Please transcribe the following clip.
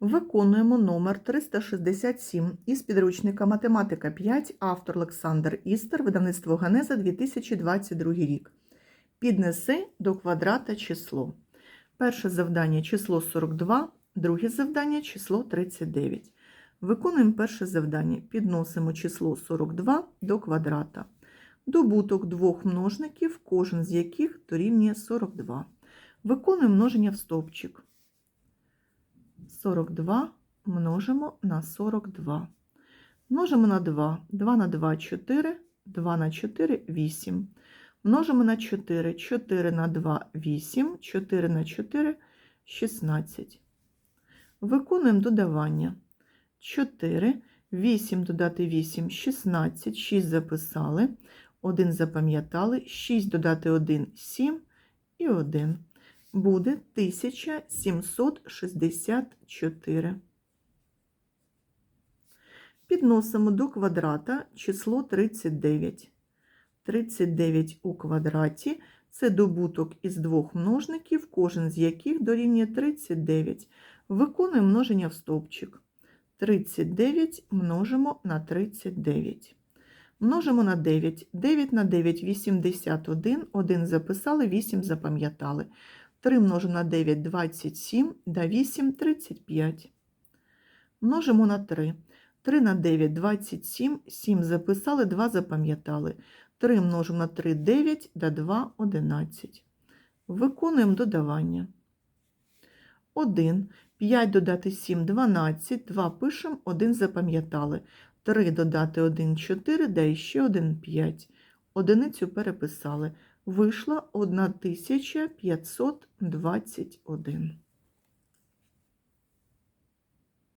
Виконуємо номер 367 із підручника Математика 5, автор Олександр Істер, видавництво Ганеза 2022 рік. Піднеси до квадрата число. Перше завдання число 42, друге завдання число 39. Виконуємо перше завдання. Підносимо число 42 до квадрата. Добуток двох множників, кожен з яких дорівнює 42. Виконуємо множення в стовпчик. 42 множимо на 42. Множимо на 2. 2 на 2 – 4, 2 на 4 – 8. Множимо на 4. 4 на 2 – 8, 4 на 4 – 16. Виконуємо додавання. 4, 8 додати 8 – 16, 6 записали, 1 запам'ятали, 6 додати 1 – 7 і 1 буде 1764. Підносимо до квадрата число 39. 39 у квадраті – це добуток із двох множників, кожен з яких дорівнює 39. Виконуємо множення в стовпчик. 39 множимо на 39. Множимо на 9. 9 на 9 – 81. 1 записали, 8 запам'ятали. 3 множимо на 9 – 27, да 8 – 35. Множимо на 3. 3 на 9 – 27, 7 записали, 2 запам'ятали. 3 множимо на 3 – 9, да 2 – 11. Виконуємо додавання. 1. 5 додати 7 – 12, 2 пишемо, 1 запам'ятали. 3 додати 1 – 4, да ще 1 – 5. Одиницю переписали. Вийшло 1521.